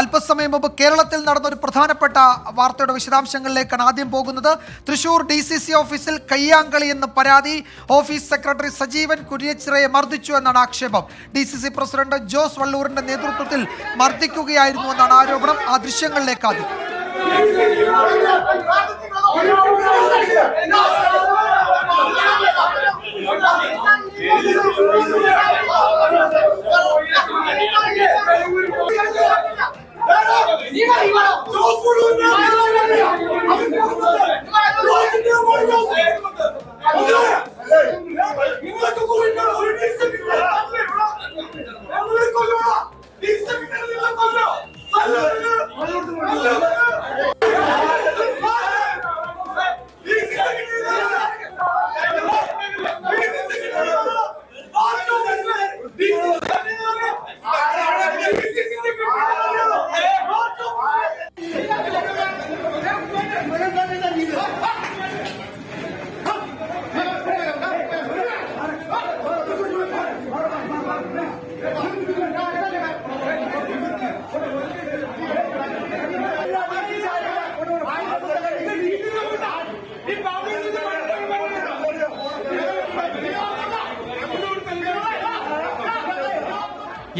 അല്പസമയം മുമ്പ് കേരളത്തിൽ നടന്ന ഒരു പ്രധാനപ്പെട്ട വാർത്തയുടെ വിശദാംശങ്ങളിലേക്കാണ് ആദ്യം പോകുന്നത്. തൃശൂർ ഡി സി സി ഓഫീസിൽ കയ്യാങ്കളി എന്ന പരാതി ഓഫീസ് സെക്രട്ടറി സജീവൻ കുര്യച്ചിറയെ മർദ്ദിച്ചു എന്നാണ് ആക്ഷേപം. D C C president Jose വള്ളൂറിന്റെ നേതൃത്വത്തിൽ മർദ്ദിക്കുകയായിരുന്നു എന്നാണ് ആരോപണം. ആ ദൃശ്യങ്ങളിലേക്ക് ആദ്യം. Allah.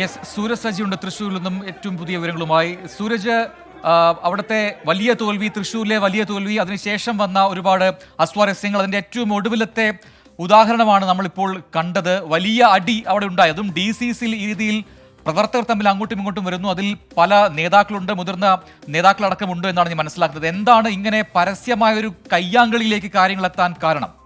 യെസ് സൂരജ് സജി ഉണ്ട് തൃശ്ശൂരിൽ നിന്നും ഏറ്റവും പുതിയ വിവരങ്ങളുമായി. സൂരജ് അവിടുത്തെ വലിയ തോൽവി തൃശ്ശൂരിലെ വലിയ തോൽവി അതിനുശേഷം വന്ന ഒരുപാട് അസ്വാരസ്യങ്ങൾ അതിന്റെ ഏറ്റവും ഒടുവിലത്തെ ഉദാഹരണമാണ് നമ്മളിപ്പോൾ കണ്ടത്. വലിയ അടി അവിടെ ഉണ്ടായി. അതും ഡി സി സിയിൽ ഈ രീതിയിൽ പ്രവർത്തകർ തമ്മിൽ അങ്ങോട്ടും ഇങ്ങോട്ടും വരുന്നു. അതിൽ പല നേതാക്കളുണ്ട് മുതിർന്ന നേതാക്കളടക്കമുണ്ട് എന്നാണ് ഞാൻ മനസ്സിലാക്കുന്നത്. എന്താണ് ഇങ്ങനെ പരസ്യമായ ഒരു കയ്യാങ്കളിയിലേക്ക് കാര്യങ്ങൾ എത്താൻ കാരണം?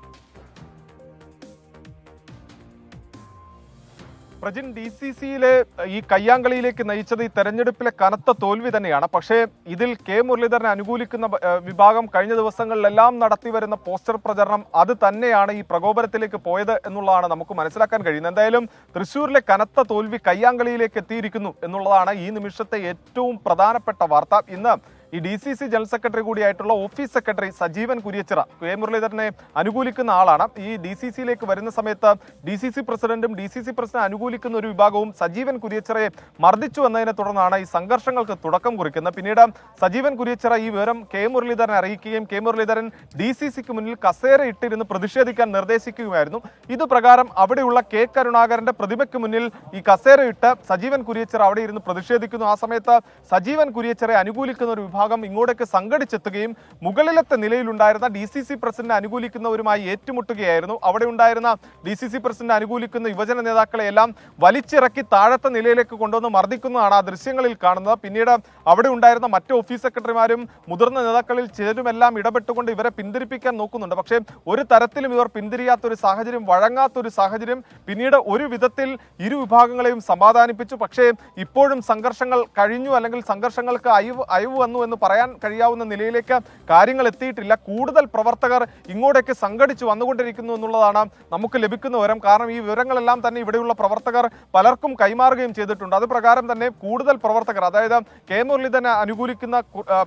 പ്രജിൻ ഡി സി സിയിലെ ഈ കയ്യാങ്കളിയിലേക്ക് നയിച്ചത് ഈ തെരഞ്ഞെടുപ്പിലെ കനത്ത തോൽവി തന്നെയാണ്. പക്ഷേ ഇതിൽ കെ മുരളീധരനെ അനുകൂലിക്കുന്ന വിഭാഗം കഴിഞ്ഞ ദിവസങ്ങളിലെല്ലാം നടത്തി വരുന്ന പോസ്റ്റർ പ്രചരണം അത് തന്നെയാണ് ഈ പ്രകോപനത്തിലേക്ക് പോയത് എന്നുള്ളതാണ് നമുക്ക് മനസ്സിലാക്കാൻ കഴിയുന്നത്. എന്തായാലും തൃശ്ശൂരിലെ കനത്ത തോൽവി കയ്യാങ്കളിയിലേക്ക് എത്തിയിരിക്കുന്നു എന്നുള്ളതാണ് ഈ നിമിഷത്തെ ഏറ്റവും പ്രധാനപ്പെട്ട വാർത്ത. ഇന്ന് ഈ D C C general secretary കൂടിയായിട്ടുള്ള office secretary Sajeevan Kuriachira K. Muraleedharan അനുകൂലിക്കുന്ന ആളാണ്. ഈ ഡി സി സിയിലേക്ക് വരുന്ന സമയത്ത് ഡി സി സി പ്രസിഡന്റും ഡി സി സി പ്രസിഡന്റ് അനുകൂലിക്കുന്ന ഒരു വിഭാഗവും സജീവൻ കുര്യച്ചിറയെ മർദ്ദിച്ചു എന്നതിനെ തുടർന്നാണ് ഈ സംഘർഷങ്ങൾക്ക് തുടക്കം കുറിക്കുന്നത്. പിന്നീട് സജീവൻ കുര്യച്ചിറ ഈ വിവരം കെ. മുരളീധരനെ അറിയിക്കുകയും കെ. മുരളീധരൻ ഡി സി സിക്ക് മുന്നിൽ കസേര ഇട്ടിരുന്ന് പ്രതിഷേധിക്കാൻ നിർദ്ദേശിക്കുകയായിരുന്നു ഇത് പ്രകാരം അവിടെയുള്ള കെ. കരുണാകരന്റെ പ്രതിമയ്ക്ക് മുന്നിൽ ഈ കസേര ഇട്ട് സജീവൻ കുര്യച്ചിറ അവിടെ ഇരുന്ന് പ്രതിഷേധിക്കുന്നു. ആ സമയത്ത് സജീവൻ കുര്യച്ചിറയെ അനുകൂലിക്കുന്ന ഒരു വിഭാഗം ഇങ്ങോട്ടേക്ക് സംഘടിച്ചെത്തുകയും മുകളിലത്തെ നിലയിലുണ്ടായിരുന്ന ഡി സി സി പ്രസിഡന്റ് അനുകൂലിക്കുന്നവരുമായി ഏറ്റുമുട്ടുകയായിരുന്നു. അവിടെ ഉണ്ടായിരുന്ന ഡി സി സി പ്രസിഡന്റ് അനുകൂലിക്കുന്ന യുവജന നേതാക്കളെയെല്ലാം വലിച്ചിറക്കി താഴത്തെ നിലയിലേക്ക് കൊണ്ടുവന്ന് മർദ്ദിക്കുന്നതാണ് ആ ദൃശ്യങ്ങളിൽ കാണുന്നത്. പിന്നീട് അവിടെ ഉണ്ടായിരുന്ന മറ്റ് ഓഫീസ് സെക്രട്ടറിമാരും മുതിർന്ന നേതാക്കളിൽ ചിലരുമെല്ലാം ഇടപെട്ടുകൊണ്ട് ഇവരെ പിന്തിരിപ്പിക്കാൻ നോക്കുന്നുണ്ട്. പക്ഷേ ഒരു തരത്തിലും ഇവർ പിന്തിരിയാത്ത ഒരു സാഹചര്യം വഴങ്ങാത്ത ഒരു സാഹചര്യം പിന്നീട് ഒരു വിധത്തിൽ ഇരു വിഭാഗങ്ങളെയും സമാധാനിപ്പിച്ചു. പക്ഷേ ഇപ്പോഴും സംഘർഷങ്ങൾ കഴിഞ്ഞു അല്ലെങ്കിൽ സംഘർഷങ്ങൾക്ക് അയവ് അയവ് വന്നു എന്ന് പറയാൻ കഴിയാവുന്ന നിലയിലേക്ക് കാര്യങ്ങൾ എത്തിയിട്ടില്ല. കൂടുതൽ പ്രവർത്തകർ ഇങ്ങോട്ടേക്ക് സംഘടിച്ച് വന്നുകൊണ്ടിരിക്കുന്നു എന്നുള്ളതാണ് നമുക്ക് ലഭിക്കുന്ന വിവരം. കാരണം ഈ വിവരങ്ങളെല്ലാം തന്നെ ഇവിടെയുള്ള പ്രവർത്തകർ പലർക്കും കൈമാറുകയും ചെയ്തിട്ടുണ്ട്. അതുപ്രകാരം തന്നെ കൂടുതൽ പ്രവർത്തകർ അതായത് കെ മുരളീധരനെ അനുകൂലിക്കുന്ന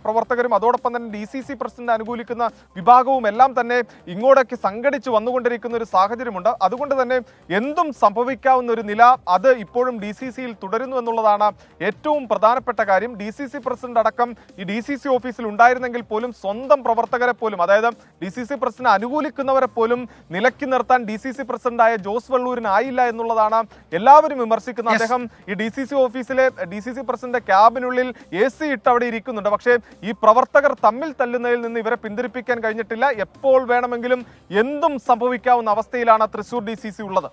പ്രവർത്തകരും അതോടൊപ്പം തന്നെ ഡി സി സി പ്രസിഡന്റ് അനുകൂലിക്കുന്ന വിഭാഗവും എല്ലാം തന്നെ ഇങ്ങോട്ടേക്ക് സംഘടിച്ച് വന്നുകൊണ്ടിരിക്കുന്ന ഒരു സാഹചര്യമുണ്ട്. അതുകൊണ്ട് തന്നെ എന്തും സംഭവിക്കാവുന്ന ഒരു നില അത് ഇപ്പോഴും ഡി സി സിയിൽ തുടരുന്നു എന്നുള്ളതാണ് ഏറ്റവും പ്രധാനപ്പെട്ട കാര്യം. ഡി സി സി പ്രസിഡന്റ് അടക്കം ഈ ഡി സി സി ഓഫീസിൽ ഉണ്ടായിരുന്നെങ്കിൽ പോലും സ്വന്തം പ്രവർത്തകരെ പോലും അതായത് ഡി സി സി പ്രസിഡന്റ് അനുകൂലിക്കുന്നവരെ പോലും നിലക്കി നിർത്താൻ ഡി സി സി പ്രസിഡന്റായ ജോസ് വള്ളൂരിനായില്ല എന്നുള്ളതാണ് എല്ലാവരും വിമർശിക്കുന്നത്. അദ്ദേഹം ഈ ഡി സി സി ഓഫീസിലെ ഡി സി സി പ്രസിഡന്റ് ക്യാബിനുള്ളിൽ എ സി ഇട്ട് അവിടെ ഇരിക്കുന്നുണ്ട്. പക്ഷേ ഈ പ്രവർത്തകർ തമ്മിൽ തല്ലുന്നതിൽ നിന്ന് ഇവരെ പിന്തിരിപ്പിക്കാൻ കഴിഞ്ഞിട്ടില്ല. എപ്പോൾ വേണമെങ്കിലും എന്തും സംഭവിക്കാവുന്ന അവസ്ഥയിലാണ് തൃശൂർ ഡി സി സി ഉള്ളത്.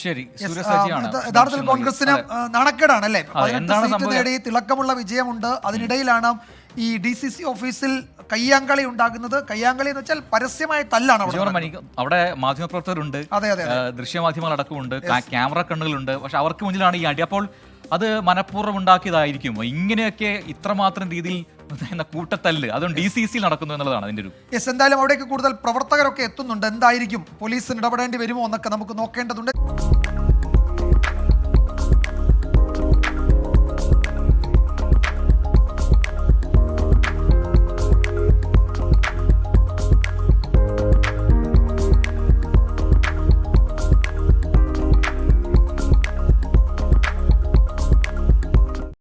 ശരി യഥാർത്ഥത്തിൽ കോൺഗ്രസിന് നാണക്കേടാണ് അല്ലേ പതിനെട്ട് സീറ്റ് നേടി തിളക്കമുള്ള വിജയമുണ്ട്. അതിനിടയിലാണ് ഈ ഡി സി സി ഓഫീസിൽ കയ്യാങ്കളി ഉണ്ടാകുന്നത്. കയ്യാങ്കളി എന്ന് വെച്ചാൽ പരസ്യമായ തല്ലാണ് അവിടെ മാധ്യമപ്രവർത്തകരുണ്ട്. അതെ അതെ അതെ. ദൃശ്യമാധ്യമങ്ങൾ അടക്കമുണ്ട്. കാ- ക്യാമറ കണ്ണുകളുണ്ട്. പക്ഷെ അവർക്ക് മുന്നിലാണ് ഈ അടി. അപ്പോൾ അത് മനഃപൂർവം ഉണ്ടാക്കിയതായിരിക്കും. ഇങ്ങനെയൊക്കെ ഇത്രമാത്രം രീതിയിൽ എന്ന കൂട്ടത്തല്ല്. അതും ഡി സി സിയിൽ നടക്കുന്നു എന്നുള്ളതാണ് അതിന്റെ ഒരു യെസ് എന്തായാലും അവിടേക്ക് കൂടുതൽ പ്രവർത്തകരൊക്കെ എത്തുന്നുണ്ട്. എന്തായിരിക്കും? പോലീസിന് ഇടപെടേണ്ടി വരുമോ എന്നൊക്കെ നമുക്ക് നോക്കേണ്ടതുണ്ട്.